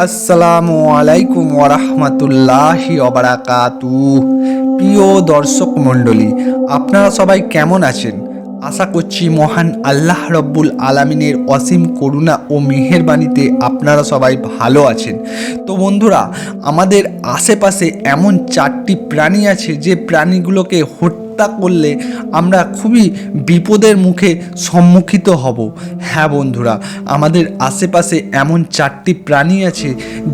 আসসালামু আলাইকুম ওরহমতুল্লাহি অবরাকাতু প্রিয় দর্শক মণ্ডলী, আপনারা সবাই কেমন আছেন? আশা করছি মহান আল্লাহ রব্বুল আলামিনের অসীম করুণা ও মেহেরবানিতে আপনারা সবাই ভালো আছেন। তো বন্ধুরা, আমাদের আশেপাশে এমন চারটি প্রাণী আছে যে প্রাণীগুলোকে হত্যা করলে আমরা খুবই বিপদের মুখে সম্মুখিত হব। হ্যাঁ বন্ধুরা, আমাদের আশেপাশে এমন চারটি প্রাণী আছে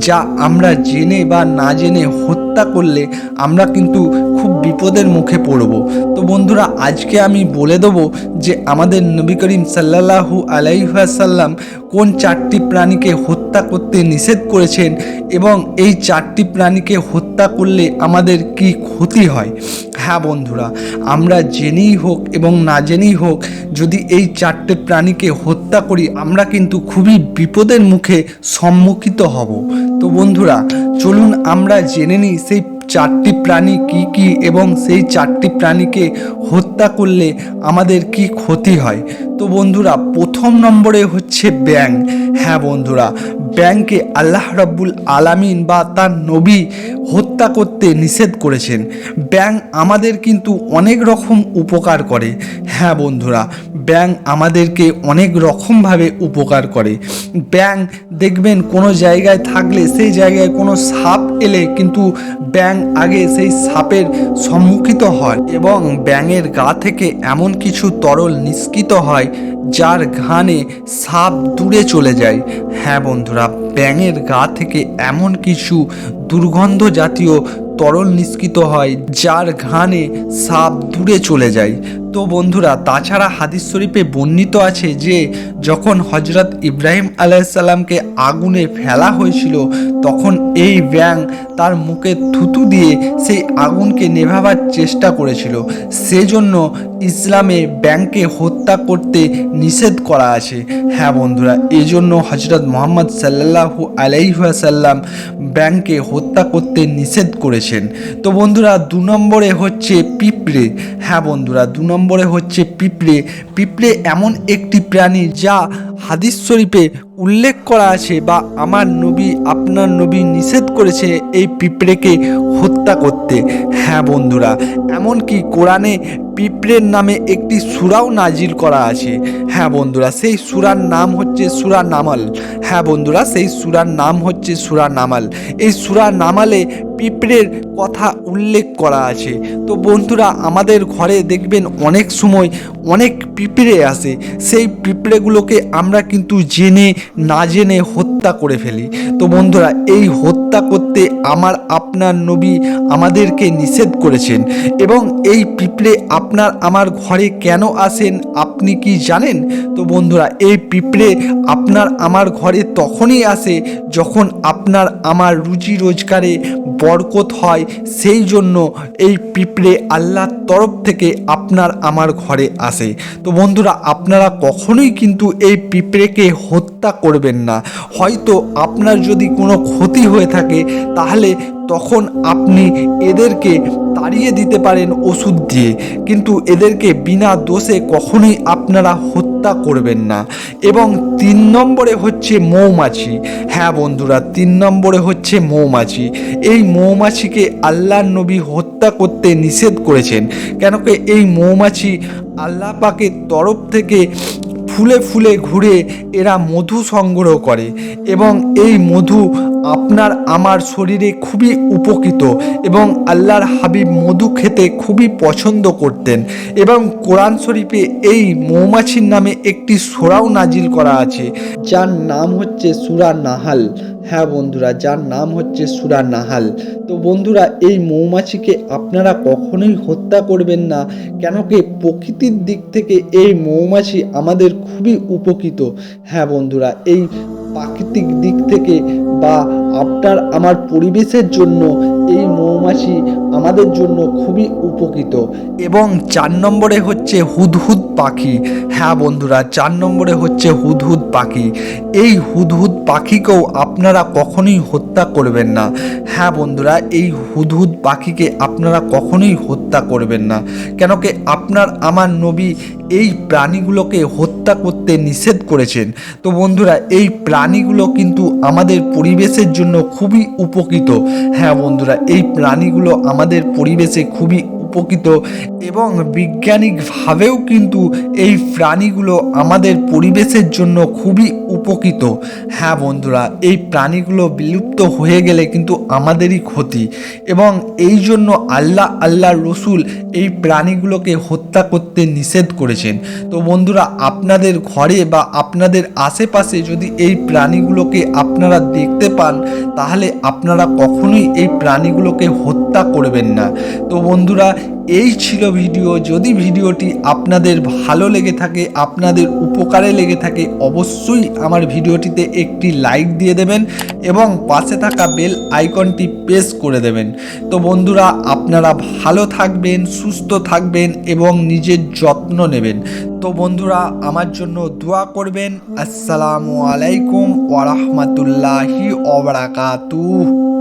যা আমরা জেনে বা না জেনে হত্যা করলে আমরা কিন্তু খুব বিপদের মুখে পড়ব। তো বন্ধুরা, আজকে আমি বলে দেবো যে আমাদের নবী করিম সাল্লাল্লাহু আলাইহাসাল্লাম কোন চারটি প্রাণীকে হত্যা করতে নিষেধ করেছেন এবং এই চারটি প্রাণীকে হত্যা করলে আমাদের কি ক্ষতি হয়? হ্যাঁ বন্ধুরা, আমরা জেনেই হোক এবং না জেনেই হোক, যদি এই চারটে প্রাণীকে হত্যা করি, আমরা কিন্তু খুবই বিপদের মুখে সম্মুখিত হব। তো বন্ধুরা, চলুন আমরা জেনে নিই সেই চারটি প্রাণী কি কি এবং সেই চারটি প্রাণীকে হত্যা করলে আমাদের কি ক্ষতি হয়। তো বন্ধুরা, প্রথম নম্বরে হচ্ছে ব্যাং হ্যাঁ বন্ধুরা ব্যাংকে আল্লাহ রাব্বুল আলামিন বা তার নবী হত্যা করতে নিষেধ করেছেন। ব্যাংক আমাদের কিন্তু অনেক রকম উপকার করে। হ্যাঁ বন্ধুরা, ব্যাংক আমাদেরকে অনেক রকমভাবে উপকার করে। ব্যাং দেখবেন কোনো জায়গায় থাকলে, সেই জায়গায় কোনো সাপ এলে কিন্তু ব্যাং আগে সেই সাপের সম্মুখিত হয় এবং ব্যাঙের গা থেকে এমন কিছু তরল নিষ্কৃত হয় যার ঘানে সাপ দূরে চলে যায়। হ্যাঁ বন্ধুরা, ব্যাঙের গা থেকে এমন কিছু দুর্গন্ধ জাতীয় তরল নিষ্কৃত হয় যার ঘানে সাপ দূরে চলে যায়। তো বন্ধুরা, তাছাড়া হাদিস শরীফে বর্ণিত আছে যে, যখন হজরত ইব্রাহিম আলাইসাল্লামকে আগুনে ফেলা হয়েছিল, তখন এই ব্যাং তার মুখে থুতু দিয়ে সেই আগুনকে নেভাবার চেষ্টা করেছিল। সেজন্য ইসলামে ব্যাংকে হত্যা করতে নিষেধ করা আছে। হ্যাঁ বন্ধুরা এই জন্য হজরত মোহাম্মদ সাল্লাহু আলাইসাল্লাম ব্যাংকে হত্যা করতে নিষেধ করেছেন। তো বন্ধুরা, দু নম্বরে হচ্ছে পিঁপড়ে। হ্যাঁ বন্ধুরা, দু নম্বরে হচ্ছে পিঁপড়ে। পিঁপড়ে এমন একটি প্রাণী যা হাদিস শরীফে উল্লেখ করা আছে বা আমার নবী, আপনার নবী নিষেধ করেছে এই পিঁপড়েকে হত্যা করতে। হ্যাঁ বন্ধুরা, এমনকি কোরআনে পিঁপড়ের নামে একটি সুরাও নাজিল করা আছে। হ্যাঁ বন্ধুরা, সেই সুরার নাম হচ্ছে সুরা নামাল। হ্যাঁ বন্ধুরা, সেই সুরার নাম হচ্ছে সুরা নামাল। এই সুরা নামালে পিঁপড়ের কথা উল্লেখ করা আছে। তো বন্ধুরা, আমাদের ঘরে দেখবেন অনেক সময় অনেক পিঁপড়ে আসে। সেই পিঁপড়েগুলোকে আমরা কিন্তু জেনে না জেনে হত্যা করে ফেলি। তো বন্ধুরা, এই হত্যা করতে আমার আপনার নবী আমাদেরকে নিষেধ করেছেন এবং এই পিঁপড়ে আপনার আমার ঘরে কেন আসেন আপনি কি জানেন? তো বন্ধুরা, এই পিঁপড়ে আপনার আমার ঘরে তখনই আসে যখন আপনার আমার রুজি রোজগারে বরকত হয়। সেই জন্য এই পিঁপড়ে আল্লাহর তরফ থেকে আপনার আমার ঘরে আসে। তো বন্ধুরা, আপনারা কখনোই কিন্তু এই পিঁপড়েকে হত্যা করবেন না। হয়তো আপনার যদি কোনো ক্ষতি হয়ে থাকে, তাহলে তখন আপনি এদেরকে তাড়িয়ে দিতে পারেন ওষুধ দিয়ে। কিন্তু এদেরকে বিনা দোষে কখনোই আপনারা হত্যা করবেন না। এবং তিন নম্বরে হচ্ছে মৌমাছি। হ্যাঁ বন্ধুরা, তিন নম্বরে হচ্ছে মৌমাছি। এই মৌমাছিকে আল্লাহ নবী হত্যা করতে নিষেধ করেছেন। কেন কি এই মৌমাছি আল্লাহ পাকের তরফ থেকে ফুলে ফুলে ঘুরে এরা মধু সংগ্রহ করে এবং এই মধু আপনার আমার শরীরে খুবই উপকৃত এবং আল্লাহর হাবিব মধু খেতে খুবই পছন্দ করতেন এবং কোরআন শরীফে এই মৌমাছির নামে একটি সোরাও নাজিল করা আছে যার নাম হচ্ছে সুরা নাহাল। হ্যাঁ বন্ধুরা, যার নাম হচ্ছে সুরা নাহাল। তো বন্ধুরা, এই মৌমাছিকে আপনারা কখনোই হত্যা করবেন না কেন কি প্রকৃতির দিক থেকে এই মৌমাছি আমাদের খুবই উপকৃত। হ্যাঁ বন্ধুরা, এই প্রাকৃতিক দিক থেকে বা আপনার, আমার পরিবেশের জন্য এই মৌমাছি আমাদের জন্য খুবই উপকৃত। এবং চার নম্বরে হচ্ছে হুদহুদ পাখি। হ্যাঁ বন্ধুরা, চার নম্বরে হচ্ছে হুদহুদ পাখি। এই হুদহুদ পাখিকেও আপনারা কখনোই হত্যা করবেন না। হ্যাঁ বন্ধুরা, এই হুদহুদ পাখিকে আপনারা কখনোই হত্যা করবেন না। কেন কি আপনার, আমার নবী এই প্রাণীগুলোকে হত্যা হত্যা করতে নিষেধ করেছেন। তো বন্ধুরা, এই প্রাণীগুলো কিন্তু আমাদের পরিবেশের জন্য খুবই উপকৃত। হ্যাঁ বন্ধুরা, এই প্রাণীগুলো আমাদের পরিবেশে খুবই উপকৃত এবং বিজ্ঞানিকভাবেও কিন্তু এই প্রাণীগুলো আমাদের পরিবেশের জন্য খুবই উপকৃত। হ্যাঁ বন্ধুরা, এই প্রাণীগুলো বিলুপ্ত হয়ে গেলে কিন্তু আমাদেরই ক্ষতি এবং এই জন্য আল্লাহ আল্লাহ রসুল এই প্রাণীগুলোকে হত্যা করতে নিষেধ করেছেন। তো বন্ধুরা, আপনাদের ঘরে বা আপনাদের আশেপাশে যদি এই প্রাণীগুলোকে আপনারা দেখতে পান, তাহলে আপনারা কখনোই এই প্রাণীগুলোকে হত্যা করবেন না। তো বন্ধুরা এই ছিল ভিডিও। যদি ভিডিওটি আপনাদের ভালো লেগে থাকে, আপনাদের উপকারে লেগে থাকে, অবশ্যই আমার ভিডিওটিতে একটি লাইক দিয়ে দেবেন এবং পাশে থাকা বেল আইকনটি প্রেস করে দেবেন। তো বন্ধুরা, আপনারা ভালো থাকবেন, সুস্থ থাকবেন এবং নিজের যত্ন নেবেন। তো বন্ধুরা, আমার জন্য দোয়া করবেন। আসসালামু আলাইকুম ওরহমতুল্লাহি ওবরাকাতুহ